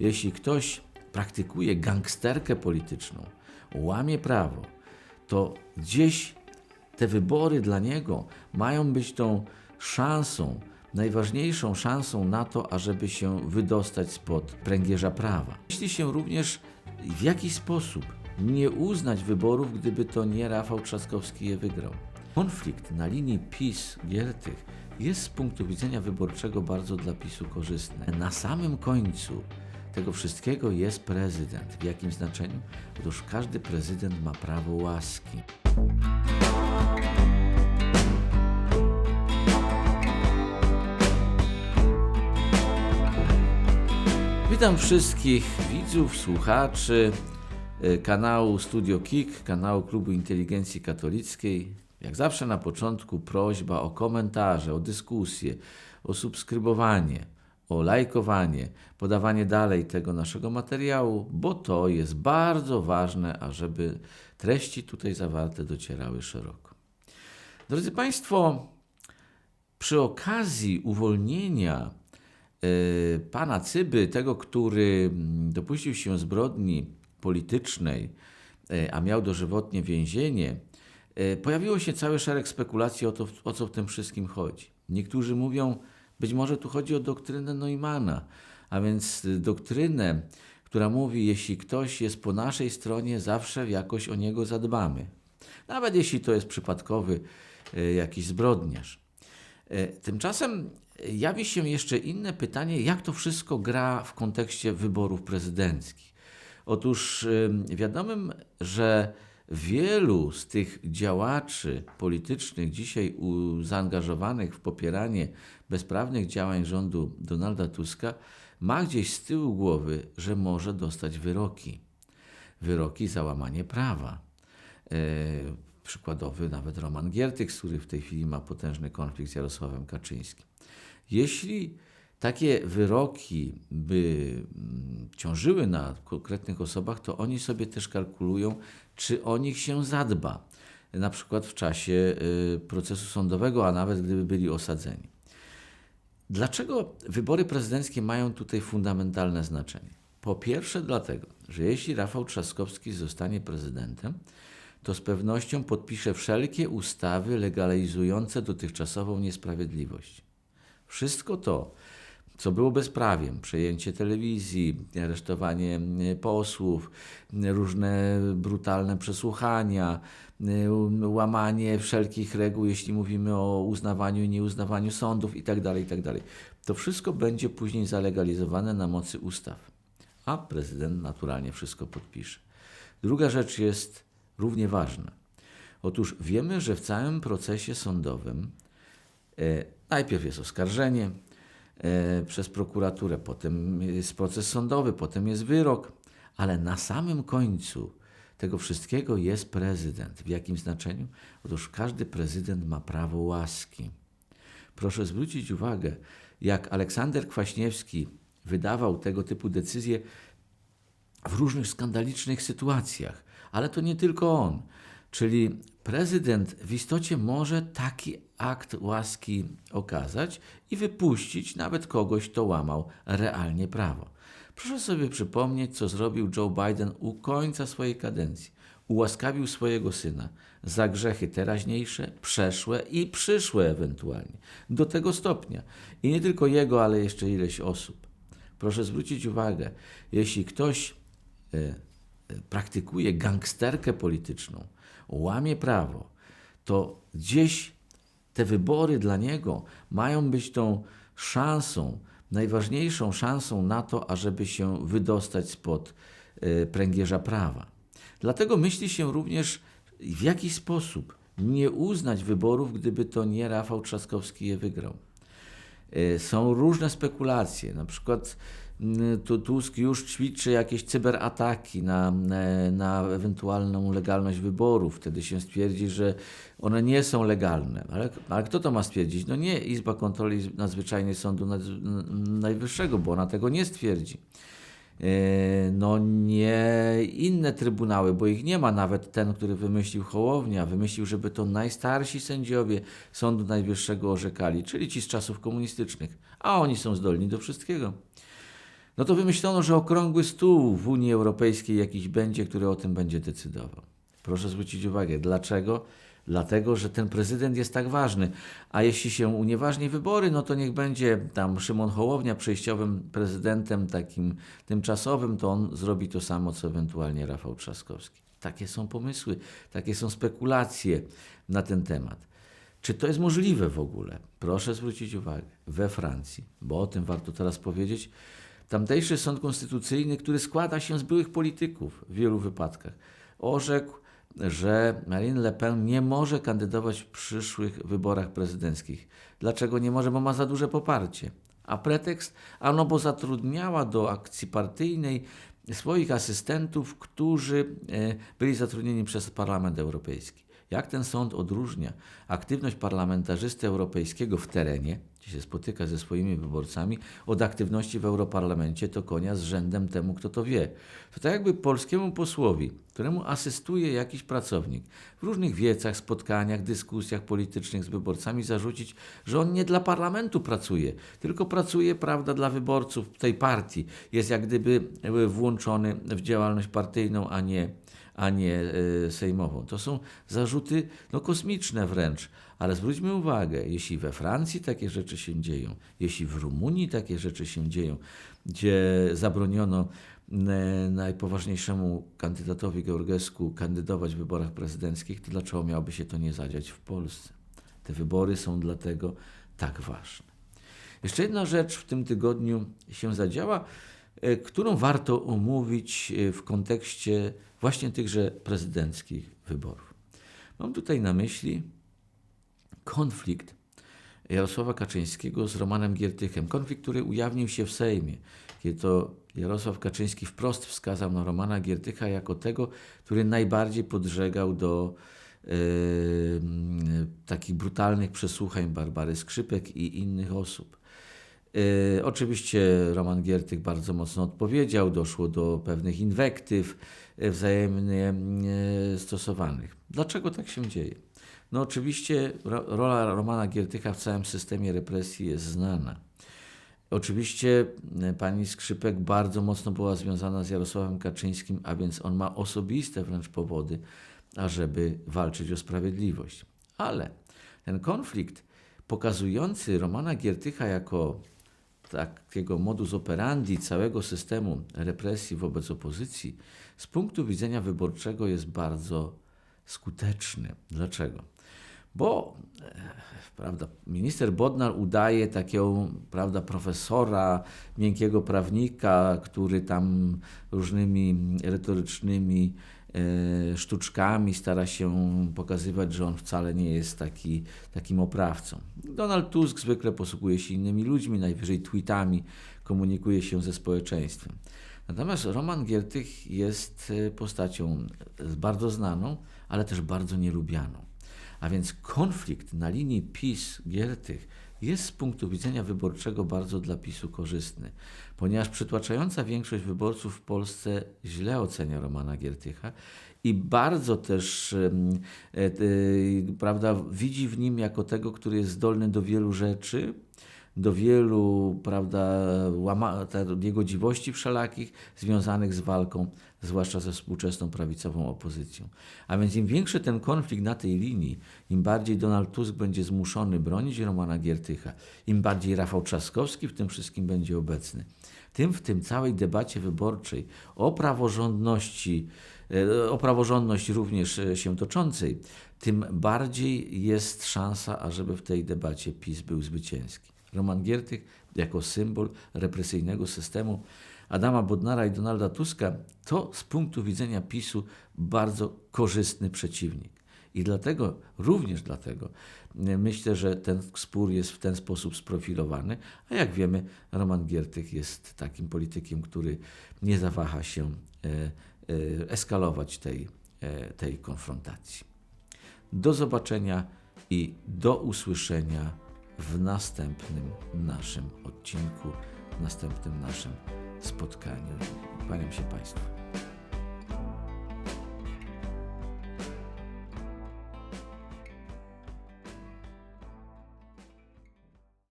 Jeśli ktoś praktykuje gangsterkę polityczną, łamie prawo, to gdzieś te wybory dla niego mają być tą szansą, najważniejszą szansą na to, ażeby się wydostać spod pręgierza prawa. Myśli się również, w jaki sposób nie uznać wyborów, gdyby to nie Rafał Trzaskowski je wygrał. Konflikt na linii PiS-Giertych jest z punktu widzenia wyborczego bardzo dla PiSu korzystny. Na samym końcu tego wszystkiego jest prezydent. W jakim znaczeniu? Otóż każdy prezydent ma prawo łaski. Witam wszystkich widzów, słuchaczy y, kanału Studio Kik, kanału Klubu Inteligencji Katolickiej. Jak zawsze na początku prośba o komentarze, o dyskusję, o subskrybowanie, o lajkowanie, podawanie dalej tego naszego materiału, bo to jest bardzo ważne, ażeby treści tutaj zawarte docierały szeroko. Drodzy Państwo, przy okazji uwolnienia e, pana Cyby, tego, który mm, dopuścił się zbrodni politycznej, e, a miał dożywotnie więzienie, e, pojawiło się cały szereg spekulacji o to, o co w tym wszystkim chodzi. Niektórzy mówią, być może tu chodzi o doktrynę Neumana, a więc doktrynę, która mówi, jeśli ktoś jest po naszej stronie, zawsze jakoś o niego zadbamy. Nawet jeśli to jest przypadkowy y, jakiś zbrodniarz. E, Tymczasem jawi się jeszcze inne pytanie, jak to wszystko gra w kontekście wyborów prezydenckich. Otóż wiadomym, że wielu z tych działaczy politycznych dzisiaj zaangażowanych w popieranie bezprawnych działań rządu Donalda Tuska ma gdzieś z tyłu głowy, że może dostać wyroki. Wyroki za łamanie prawa. E, przykładowy nawet Roman Giertych, który w tej chwili ma potężny konflikt z Jarosławem Kaczyńskim. Jeśli takie wyroki by mm, ciążyły na konkretnych osobach, to oni sobie też kalkulują, czy o nich się zadba, na przykład w czasie y, procesu sądowego, a nawet gdyby byli osadzeni. Dlaczego wybory prezydenckie mają tutaj fundamentalne znaczenie? Po pierwsze, dlatego, że jeśli Rafał Trzaskowski zostanie prezydentem, to z pewnością podpisze wszelkie ustawy legalizujące dotychczasową niesprawiedliwość. Wszystko to, co było bezprawiem, przejęcie telewizji, aresztowanie e, posłów, e, różne brutalne przesłuchania, e, łamanie wszelkich reguł, jeśli mówimy o uznawaniu i nieuznawaniu sądów itd., itd. To wszystko będzie później zalegalizowane na mocy ustaw, a prezydent naturalnie wszystko podpisze. Druga rzecz jest równie ważna. Otóż wiemy, że w całym procesie sądowym E, Najpierw jest oskarżenie przez prokuraturę, potem jest proces sądowy, potem jest wyrok, ale na samym końcu tego wszystkiego jest prezydent. W jakim znaczeniu? Otóż każdy prezydent ma prawo łaski. Proszę zwrócić uwagę, jak Aleksander Kwaśniewski wydawał tego typu decyzje w różnych skandalicznych sytuacjach, ale to nie tylko on. Czyli prezydent w istocie może taki akt łaski okazać i wypuścić nawet kogoś, kto łamał realnie prawo. Proszę sobie przypomnieć, co zrobił Joe Biden u końca swojej kadencji. Ułaskawił swojego syna za grzechy teraźniejsze, przeszłe i przyszłe ewentualnie. Do tego stopnia. I nie tylko jego, ale jeszcze ileś osób. Proszę zwrócić uwagę, jeśli ktoś e, praktykuje gangsterkę polityczną, łamie prawo, to gdzieś te wybory dla niego mają być tą szansą, najważniejszą szansą na to, ażeby się wydostać spod e, pręgierza prawa. Dlatego myśli się również, w jaki sposób nie uznać wyborów, gdyby to nie Rafał Trzaskowski je wygrał. E, Są różne spekulacje, na przykład mm, tu Tusk już ćwiczy jakieś cyberataki na, e, na ewentualną legalność wyborów. Wtedy się stwierdzi, że one nie są legalne. Ale, ale kto to ma stwierdzić? No nie Izba Kontroli Nadzwyczajnej Sądu Najwyższego, bo ona tego nie stwierdzi. E, No nie inne trybunały, bo ich nie ma. Nawet ten, który wymyślił Hołownia, wymyślił, żeby to najstarsi sędziowie Sądu Najwyższego orzekali, czyli ci z czasów komunistycznych. A oni są zdolni do wszystkiego. No to wymyślono, że okrągły stół w Unii Europejskiej jakiś będzie, który o tym będzie decydował. Proszę zwrócić uwagę, dlaczego? Dlatego, że ten prezydent jest tak ważny. A jeśli się unieważni wybory, no to niech będzie tam Szymon Hołownia przejściowym prezydentem takim tymczasowym, to on zrobi to samo, co ewentualnie Rafał Trzaskowski. Takie są pomysły, takie są spekulacje na ten temat. Czy to jest możliwe w ogóle? Proszę zwrócić uwagę, we Francji, bo o tym warto teraz powiedzieć, tamtejszy sąd konstytucyjny, który składa się z byłych polityków w wielu wypadkach, orzekł, że Marine Le Pen nie może kandydować w przyszłych wyborach prezydenckich. Dlaczego nie może? Bo ma za duże poparcie. A pretekst? Ano bo zatrudniała do akcji partyjnej swoich asystentów, którzy e, byli zatrudnieni przez Parlament Europejski. Jak ten sąd odróżnia aktywność parlamentarzysty europejskiego w terenie, gdzie się spotyka ze swoimi wyborcami, od aktywności w Europarlamencie, to konia z rzędem temu, kto to wie. To tak jakby polskiemu posłowi, któremu asystuje jakiś pracownik, w różnych wiecach, spotkaniach, dyskusjach politycznych z wyborcami zarzucić, że on nie dla parlamentu pracuje, tylko pracuje, prawda, dla wyborców tej partii. Jest jak gdyby włączony w działalność partyjną, a nie a nie e, sejmową. To są zarzuty no, kosmiczne wręcz. Ale zwróćmy uwagę, jeśli we Francji takie rzeczy się dzieją, jeśli w Rumunii takie rzeczy się dzieją, gdzie zabroniono e, najpoważniejszemu kandydatowi Georgesku kandydować w wyborach prezydenckich, to dlaczego miałoby się to nie zadziać w Polsce? Te wybory są dlatego tak ważne. Jeszcze jedna rzecz w tym tygodniu się zadziała, e, którą warto omówić w kontekście właśnie tychże prezydenckich wyborów. Mam tutaj na myśli konflikt Jarosława Kaczyńskiego z Romanem Giertychem. Konflikt, który ujawnił się w Sejmie, kiedy to Jarosław Kaczyński wprost wskazał na Romana Giertycha jako tego, który najbardziej podżegał do yy, takich brutalnych przesłuchań Barbary Skrzypek i innych osób. Yy, oczywiście Roman Giertych bardzo mocno odpowiedział, doszło do pewnych inwektyw, wzajemnie e, stosowanych. Dlaczego tak się dzieje? No oczywiście rola Romana Giertycha w całym systemie represji jest znana. Oczywiście e, pani Skrzypek bardzo mocno była związana z Jarosławem Kaczyńskim, a więc on ma osobiste wręcz powody, ażeby walczyć o sprawiedliwość. Ale ten konflikt pokazujący Romana Giertycha jako takiego modus operandi całego systemu represji wobec opozycji z punktu widzenia wyborczego jest bardzo skuteczny. Dlaczego? Bo e, prawda, minister Bodnar udaje takiego prawda, profesora, miękkiego prawnika, który tam różnymi retorycznymi sztuczkami stara się pokazywać, że on wcale nie jest taki, takim oprawcą. Donald Tusk zwykle posługuje się innymi ludźmi, najwyżej tweetami, komunikuje się ze społeczeństwem. Natomiast Roman Giertych jest e, postacią bardzo znaną, ale też bardzo nielubianą. A więc konflikt na linii PiS-Giertych jest z punktu widzenia wyborczego bardzo dla PiSu korzystny, ponieważ przytłaczająca większość wyborców w Polsce źle ocenia Romana Giertycha i bardzo też e, e, prawda, widzi w nim jako tego, który jest zdolny do wielu rzeczy, do wielu, prawda, łama, niegodziwości wszelakich związanych z walką, zwłaszcza ze współczesną prawicową opozycją. A więc im większy ten konflikt na tej linii, im bardziej Donald Tusk będzie zmuszony bronić Romana Giertycha, im bardziej Rafał Trzaskowski w tym wszystkim będzie obecny, tym w tym całej debacie wyborczej o praworządności, e, o praworządność również e, się toczącej, tym bardziej jest szansa, ażeby w tej debacie PiS był zwycięski. Roman Giertych jako symbol represyjnego systemu Adama Bodnara i Donalda Tuska to z punktu widzenia PiSu bardzo korzystny przeciwnik. I dlatego, również dlatego, myślę, że ten spór jest w ten sposób sprofilowany, a jak wiemy, Roman Giertych jest takim politykiem, który nie zawaha się e, e, eskalować tej, e, tej konfrontacji. Do zobaczenia i do usłyszenia w następnym naszym odcinku, w następnym naszym spotkaniu. Kłaniam się Państwu.